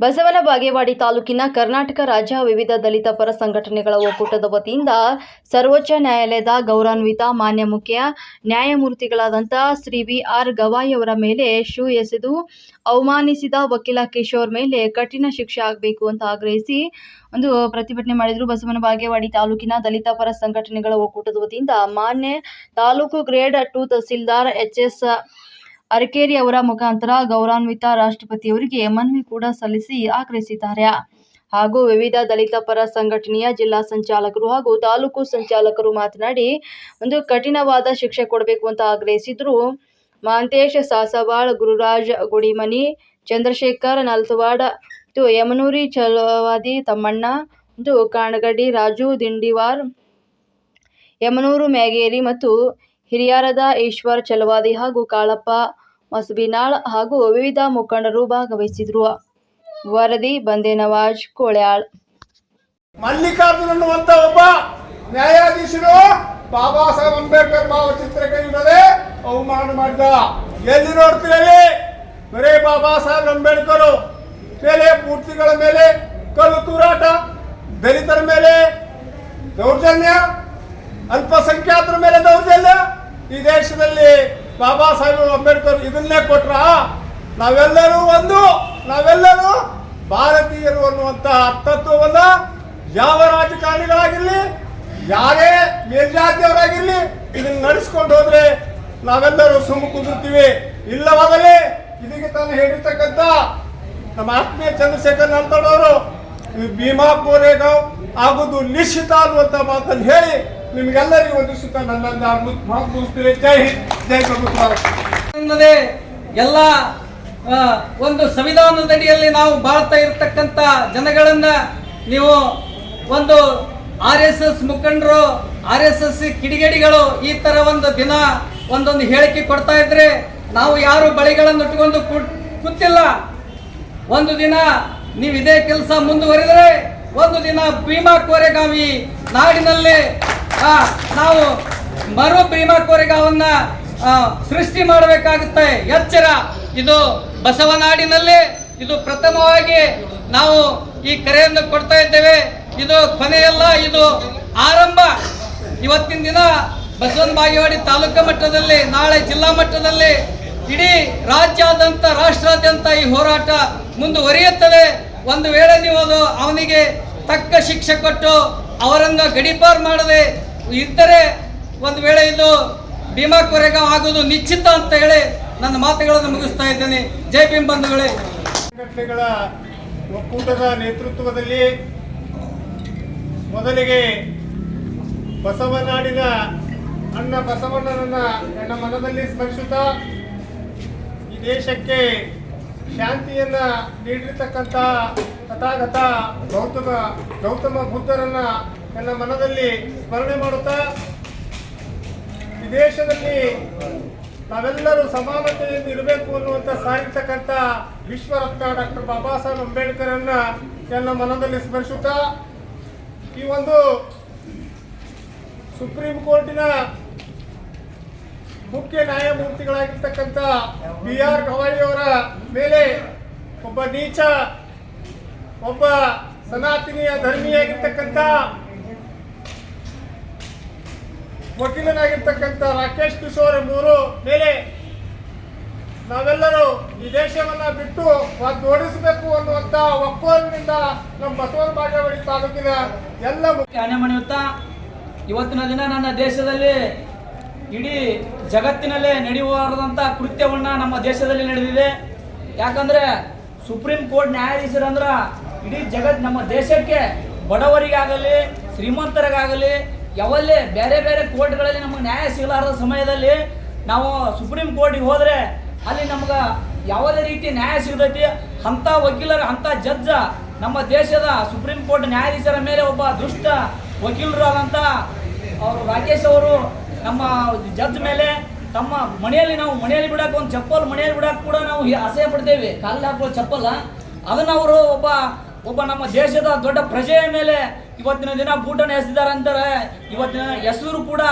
ಬಾಗೇವಾಡಿ ತಾಲೂಕಿನ ಕರ್ನಾಟಕ ರಾಜ್ಯ ವಿವಿಧ ದಲಿತ ಪರ ಸಂಘಟನೆಗಳ ಒಕ್ಕೂಟದ ವತಿಯಿಂದ ಸರ್ವೋಚ್ಚ ನ್ಯಾಯಾಲಯದ ಗೌರವಾನ್ವಿತ ಮಾನ್ಯ ಮುಖ್ಯ ನ್ಯಾಯಮೂರ್ತಿಗಳಾದಂಥ ಶ್ರೀ ವಿ ಆರ್ ಗವಾಯಿ ಅವರ ಮೇಲೆ ಶೂ ಎಸೆದು ಅವಮಾನಿಸಿದ ವಕೀಲ ಕಿಶೋರ್ ಮೇಲೆ ಕಠಿಣ ಶಿಕ್ಷೆ ಆಗಬೇಕು ಅಂತ ಆಗ್ರಹಿಸಿ ಒಂದು ಪ್ರತಿಭಟನೆ ಮಾಡಿದರು ಬಸವನ ಬಾಗೇವಾಡಿ ತಾಲೂಕಿನ ದಲಿತ ಪರ ಸಂಘಟನೆಗಳ ಒಕ್ಕೂಟದ ವತಿಯಿಂದ ಮಾನ್ಯ taluk grade two tahsildar H S Arakeri ಅವರ ಮುಖಾಂತರ ಗೌರವಾನ್ವಿತ ರಾಷ್ಟ್ರಪತಿಯವರಿಗೆ ಮನವಿ ಕೂಡ ಸಲ್ಲಿಸಿ ಆಗ್ರಹಿಸಿದ್ದಾರೆ ಹಾಗೂ ವಿವಿಧ ದಲಿತ ಪರ ಸಂಘಟನೆಯ ಜಿಲ್ಲಾ ಸಂಚಾಲಕರು ಹಾಗೂ ತಾಲೂಕು ಸಂಚಾಲಕರು ಮಾತನಾಡಿ, ಒಂದು ಕಠಿಣವಾದ ಶಿಕ್ಷೆ ಕೊಡಬೇಕು ಅಂತ ಆಗ್ರಹಿಸಿದ್ರು. ಮಾಂತೇಶ್ ಸಾಸವಾಳ್, ಗುರುರಾಜ್ ಗುಡಿಮನಿ, ಚಂದ್ರಶೇಖರ್ ನಲ್ತವಾಡ ಮತ್ತು ಯಮನೂರಿ ಚಲವಾದಿ ತಮ್ಮಣ್ಣ ಕಾಣಗಡಿ ರಾಜು ದಿಂಡಿವಾರ್, ಯಮನೂರು ಮ್ಯಾಗೇರಿ ಮತ್ತು ಹಿರಿಯಾರದ ಈಶ್ವರ್ ಚಲವಾದಿ ಹಾಗೂ ಕಾಳಪ್ಪ ಮಸಬಿನಾಳ್ ಹಾಗೂ ವಿವಿಧ ಮುಖಂಡರು ಭಾಗವಹಿಸಿದ್ರು. ವರದಿ, ಬಂದೆ ನವಾಜ್, ಕೋಳ್ಯಾಳ್. ಮಲ್ಲಿಕಾರ್ಜುನ್ ಅನ್ನುವಂತ ಒಬ್ಬ ನ್ಯಾಯಾಧೀಶರು ಬಾಬಾ ಸಾಹೇಬ್ ಅಂಬೇಡ್ಕರ್ ಭಾವಚಿತ್ರಕ್ಕೆ ಇಲ್ಲದೆ ಅವಮಾನ ಮಾಡಿದ. ಎಲ್ಲಿ ನೋಡ್ತೀರಲ್ಲಿ ಬರೇ ಬಾಬಾ ಸಾಹೇಬ್ ಅಂಬೇಡ್ಕರ್. ಮೇಲೆ ಮೂರ್ತಿಗಳ ಮೇಲೆ, ಕಲ್ಲು ತೂರಾಟ, ದಲಿತರ ಮೇಲೆ ದೌರ್ಜನ್ಯ, ಅಲ್ಪಸಂಖ್ಯಾತರ ಮೇಲೆ ದೌರ್ಜನ್ಯ ಈ ದೇಶದಲ್ಲಿ ಬಾಬಾ ಸಾಹೇಬ್ ಅಂಬೇಡ್ಕರ್ ಇದನ್ನೇ ಕೊಟ್ರ ನಾವೆಲ್ಲರೂ ಒಂದು, ನಾವೆಲ್ಲರೂ ಭಾರತೀಯರು ಅನ್ನುವಂತಹ ತತ್ವವನ್ನ ಯಾವ ರಾಜಕಾರಣಿಗಳಾಗಿರ್ಲಿ, ಯಾರೇ ಮೇಲ್ಜಾತಿಯವರಾಗಿರ್ಲಿ ಇದನ್ನ ನಡೆಸ್ಕೊಂಡು ಹೋದ್ರೆ ನಾವೆಲ್ಲರೂ ಸುಮ್ಮ ಕುದುರ್ತೀವಿ. ಇಲ್ಲವಾಗಲೇ ಇದಕ್ಕೆ ತಾನು ಹೇಳಿರ್ತಕ್ಕಂಥ ನಮ್ಮ ಆತ್ಮೀಯ ಚಂದ್ರಶೇಖರ್ ನಂತರವರು ಭೀಮಾ ಕೋರೇಗಾಂವ್ ಆಗೋದು ನಿಶ್ಚಿತ ಅನ್ನುವಂತ ಮಾತನ್ನು ಹೇಳಿ ನಿಮ್ಗೆಲ್ಲರಿಗೂ ವಂದಿಸುತ್ತಾ ನನ್ನ ಮಾತು ಜೈ ಹಿಂದ್. ಜೈ ಎಲ್ಲ ಒಂದು ಸಂವಿಧಾನದಡಿಯಲ್ಲಿ ನಾವು ಬಾಳ್ತಾ ಇರತಕ್ಕಂತ ಜನಗಳನ್ನ ನೀವು ಒಂದು ಆರ್ ಎಸ್ ಎಸ್ ಮುಖಂಡರು, ಆರ್ ಎಸ್ ಎಸ್ ಕಿಡಿಗೇಡಿಗಳು ಈ ತರ ಒಂದು ದಿನ ಒಂದೊಂದು ಹೇಳಿಕೆ ಕೊಡ್ತಾ ಇದ್ರೆ ನಾವು ಯಾರು ಬಳಿಗಳನ್ನು ಇಟ್ಕೊಂಡು ಕೂತ್- ಕೂತಿಲ್ಲ. ಒಂದು ದಿನ ನೀವು ಇದೇ ಕೆಲಸ ಮುಂದುವರಿದರೆ, ಒಂದು ದಿನ ಭೀಮಾ ಕೋರೆಗಾವಿ ನಾಡಿನಲ್ಲಿ ನಾವು ಮರು ಭೀಮಾ ಕೋರೆಗಾವನ್ನ ಆ, ಸೃಷ್ಟಿ ಮಾಡಬೇಕಾಗುತ್ತೆ. ಎಚ್ಚರ. ಇದು ಬಸವನಾಡಿನಲ್ಲಿ ಇದು ಪ್ರಥಮವಾಗಿ ನಾವು ಈ ಕರೆಯನ್ನು ಕೊಡ್ತಾ ಇದ್ದೇವೆ. ಇದು ಕೊನೆಯಲ್ಲ ಇದು ಆರಂಭ. ಇವತ್ತಿನ ದಿನ ಬಸವನ ಬಾಗೇವಾಡಿ ತಾಲೂಕು ಮಟ್ಟದಲ್ಲಿ ನಾಳೆ ಜಿಲ್ಲಾ ಮಟ್ಟದಲ್ಲಿ ಇಡೀ ರಾಜ್ಯಾದ್ಯಂತ ರಾಷ್ಟ್ರಾದ್ಯಂತ ಈ ಹೋರಾಟ ಮುಂದುವರಿಯುತ್ತದೆ. ಒಂದು ವೇಳೆ ನೀವು ಅದು ಅವನಿಗೆ ತಕ್ಕ ಶಿಕ್ಷೆ ಕೊಟ್ಟು ಅವರನ್ನು ಗಡೀಪಾರು ಮಾಡದೆ ಇದ್ದರೆ ಒಂದು ವೇಳೆ ಇದು ಭೀಮಾ ಕೊರೆಗ ಆಗುವುದು ನಿಶ್ಚಿತ ಅಂತ ಹೇಳಿ ನನ್ನ ಮಾತುಗಳನ್ನು ಮುಗಿಸ್ತಾ ಇದ್ದೇನೆ. ಜೈ ಭೀಮ್ ಬಂಧುಗಳೇ. ಸಂಘಟನೆಗಳ ಒಕ್ಕೂಟದ ನೇತೃತ್ವದಲ್ಲಿ ಮೊದಲಿಗೆ ಬಸವನಾಡಿನ ಅಣ್ಣ ಬಸವಣ್ಣನನ್ನ ನನ್ನ ಮನದಲ್ಲಿ ಸ್ಮರಿಸುತ್ತಾ ಈ ದೇಶಕ್ಕೆ ಶಾಂತಿಯನ್ನ ನೀಡಿರ್ತಕ್ಕಂಥ ತಥಾಗತ ಗೌತಮ ಗೌತಮ ಬುದ್ಧರನ್ನ ನನ್ನ ಮನದಲ್ಲಿ ಸ್ಮರಣೆ ಮಾಡುತ್ತಾ ಈ ದೇಶದಲ್ಲಿ ನಾವೆಲ್ಲರೂ ಸಮಾನತೆಯಿಂದ ಇರಬೇಕು ಅನ್ನುವಂಥ ಸಾರಿರ್ತಕ್ಕಂಥ ವಿಶ್ವರತ್ನ ಡಾಕ್ಟರ್ ಬಾಬಾ ಸಾಹೇಬ್ ಅಂಬೇಡ್ಕರ್ ಅನ್ನ ನನ್ನ ಮನದಲ್ಲಿ ಸ್ಮರಿಸುತ್ತಾ ಈ ಒಂದು ಸುಪ್ರೀಂ ಕೋರ್ಟಿನ ಮುಖ್ಯ ನ್ಯಾಯಮೂರ್ತಿಗಳಾಗಿರ್ತಕ್ಕಂಥ ಬಿ ಆರ್ ಗವಾಯಿ ಅವರ ಮೇಲೆ ಒಬ್ಬ ನೀಚ, ಒಬ್ಬ ಸನಾತನೀಯ ಧರ್ಮೀಯಾಗಿರ್ತಕ್ಕಂಥ ವಕೀಲನಾಗಿರ್ತಕ್ಕಂಥ ರಾಕೇಶ್ ಕಿಶೋರ್ ಎಂಬುವರು ಮೇಲೆ ನಾವೆಲ್ಲರೂ ಈ ದೇಶವನ್ನ ಬಿಟ್ಟು ಓಡಿಸಬೇಕು ಅನ್ನುವಂತ ಒಕ್ಕೋಲಿನಿಂದ ನಮ್ಮ ಬಸವನ ಬಾಗೇವಾಡಿ ತಾಲೂಕಿನ ಎಲ್ಲ ಮುಖ್ಯ ಇವತ್ತಿನ ದಿನ ನನ್ನ ದೇಶದಲ್ಲಿ ಇಡೀ ಜಗತ್ತಿನಲ್ಲೇ ನಡೆಯುವಾರದಂಥ ಕೃತ್ಯವನ್ನ ನಮ್ಮ ದೇಶದಲ್ಲಿ ನಡೆದಿದೆ. ಯಾಕಂದ್ರೆ ಸುಪ್ರೀಂ ಕೋರ್ಟ್ ನ್ಯಾಯಾಧೀಶರಂದ್ರ ಇಡೀ ಜಗತ್ ನಮ್ಮ ದೇಶಕ್ಕೆ ಬಡವರಿಗಾಗಲಿ, ಶ್ರೀಮಂತರಿಗಾಗಲಿ ಯಾವಲ್ಲಿ ಬೇರೆ ಬೇರೆ ಕೋರ್ಟ್ಗಳಲ್ಲಿ ನಮಗೆ ನ್ಯಾಯ ಸಿಗಲಾರದ ಸಮಯದಲ್ಲಿ ನಾವು ಸುಪ್ರೀಂ ಕೋರ್ಟಿಗೆ ಹೋದರೆ ಅಲ್ಲಿ ನಮ್ಗೆ ಯಾವುದೇ ರೀತಿ ನ್ಯಾಯ ಸಿಗತೈತಿ, ಅಂಥ ವಕೀಲರ, ಅಂಥ ಜಡ್ಜ ನಮ್ಮ ದೇಶದ ಸುಪ್ರೀಂ ಕೋರ್ಟ್ ನ್ಯಾಯಾಧೀಶರ ಮೇಲೆ ಒಬ್ಬ ದುಷ್ಟ ವಕೀಲರು ಆದಂಥ ಅವರು ರಾಕೇಶ್ ಅವರು ನಮ್ಮ ಜಡ್ಜ್ ಮೇಲೆ ತಮ್ಮ ಮನೆಯಲ್ಲಿ ನಾವು ಮನೆಯಲ್ಲಿ ಬಿಡಕ್ಕೆ ಒಂದು ಚಪ್ಪಲ್ ಮನೆಯಲ್ಲಿ ಬಿಡಕ್ಕೆ ಕೂಡ ನಾವು ಅಸಹ್ಯ ಪಡ್ತೇವೆ. ಕಾಲಿಗೆ ಹಾಕೋ ಚಪ್ಪಲ್ಲ. ಅದನ್ನ ಅವರು ಒಬ್ಬ ಒಬ್ಬ ನಮ್ಮ ದೇಶದ ದೊಡ್ಡ ಪ್ರಜೆಯ ಮೇಲೆ ಇವತ್ತಿನ ದಿನ ಬೂಟನ್ನು ಎಸೆದಿದ್ದಾರೆ ಅಂತಾರೆ. ಇವತ್ತಿನ ಹೆಸರು ಕೂಡ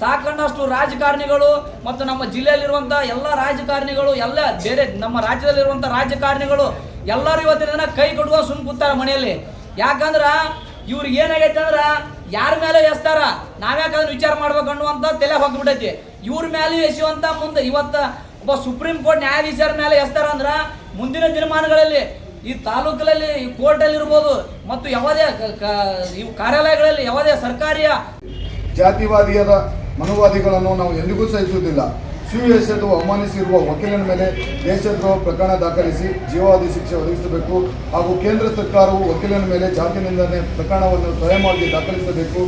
ಸಾಕಷ್ಟು ರಾಜಕಾರಣಿಗಳು ಮತ್ತು ನಮ್ಮ ಜಿಲ್ಲೆಯಲ್ಲಿರುವಂಥ ಎಲ್ಲ ರಾಜಕಾರಣಿಗಳು, ಎಲ್ಲ ಬೇರೆ ನಮ್ಮ ರಾಜ್ಯದಲ್ಲಿರುವಂಥ ರಾಜಕಾರಣಿಗಳು ಎಲ್ಲರೂ ಇವತ್ತಿನ ದಿನ ಕೈ ಕೊಡುವ ಸುಮ್ ಕೂತಾರೆ ಮನೆಯಲ್ಲಿ. ಯಾಕಂದ್ರೆ ಇವ್ರಿಗೆ ಏನಾಗೈತೆ ಅಂದ್ರೆ ಯಾರ ಮೇಲೆ ಎಸ್ತಾರ? ನಾವ್ಯಾಕಂದ್ರೆ ವಿಚಾರ ಮಾಡ್ಬೇಕು ಅನ್ನುವಂಥ ತಲೆ ಹೋಗ್ಬಿಟ್ಟೈತಿ ಇವ್ರ ಮೇಲೆ ಎಸೆಯುವಂಥ ಮುಂದೆ ಇವತ್ತು ಒಬ್ಬ ಸುಪ್ರೀಂ ಕೋರ್ಟ್ ನ್ಯಾಯಾಧೀಶರ ಮೇಲೆ ಎಸ್ತಾರ ಅಂದ್ರೆ ಮುಂದಿನ ದಿನಮಾನಗಳಲ್ಲಿ ಈ ತಾಲೂಕಿನಲ್ಲಿ ಈ ಕೋರ್ಟಲ್ಲಿ ಇರ್ಬೋದು, ಮತ್ತು ಯಾವುದೇ ಇವು ಕಾರ್ಯಾಲಯಗಳಲ್ಲಿ ಯಾವುದೇ ಸರ್ಕಾರಿಯ ಜಾತಿವಾದಿಯಾದ ಮನುವಾದಿಗಳನ್ನು ನಾವು ಎಂದಿಗೂ ಸಹಿಸುವುದಿಲ್ಲ. ಸಿಎಸ್ಎದು ಅವಮಾನಿಸಿರುವ ವಕೀಲನ ಮೇಲೆ ದೇಶದ್ರೋಹ ಪ್ರಕರಣ ದಾಖಲಿಸಿ ಜೀವಾವಧಿ ಶಿಕ್ಷೆ ಒದಗಿಸಬೇಕು ಹಾಗೂ ಕೇಂದ್ರ ಸರ್ಕಾರವು ವಕೀಲನ ಮೇಲೆ ಜಾತಿ ನಿಂದನೆ ಪ್ರಕರಣವನ್ನು ಸ್ವಯಂವಾಗಿ ದಾಖಲಿಸಬೇಕು.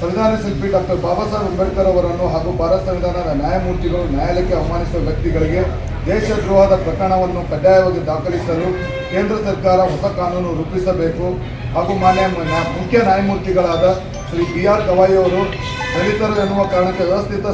ಸಂವಿಧಾನ ಶಿಲ್ಪಿ ಡಾಕ್ಟರ್ ಬಾಬಾ ಸಾಹೇಬ್ ಅಂಬೇಡ್ಕರ್ ಅವರನ್ನು ಹಾಗೂ ಭಾರತ ಸಂವಿಧಾನದ ನ್ಯಾಯಮೂರ್ತಿಗಳು ನ್ಯಾಯಾಲಯಕ್ಕೆ ಅವಮಾನಿಸುವ ವ್ಯಕ್ತಿಗಳಿಗೆ ದೇಶದ್ರೋಹದ ಪ್ರಕರಣವನ್ನು ಕಡ್ಡಾಯವಾಗಿ ದಾಖಲಿಸಲು ಕೇಂದ್ರ ಸರ್ಕಾರ ಹೊಸ ಕಾನೂನು ರೂಪಿಸಬೇಕು. ಹಾಗೂ ಮಾನ್ಯ ನ್ಯಾ- ಮುಖ್ಯ ನ್ಯಾಯಮೂರ್ತಿಗಳಾದ ಶ್ರೀ ಬಿ ಆರ್ ಗವಾಯಿ ಅವರು ದಲಿತರು ಎನ್ನುವ ಕಾರಣಕ್ಕೆ ವ್ಯವಸ್ಥಿತ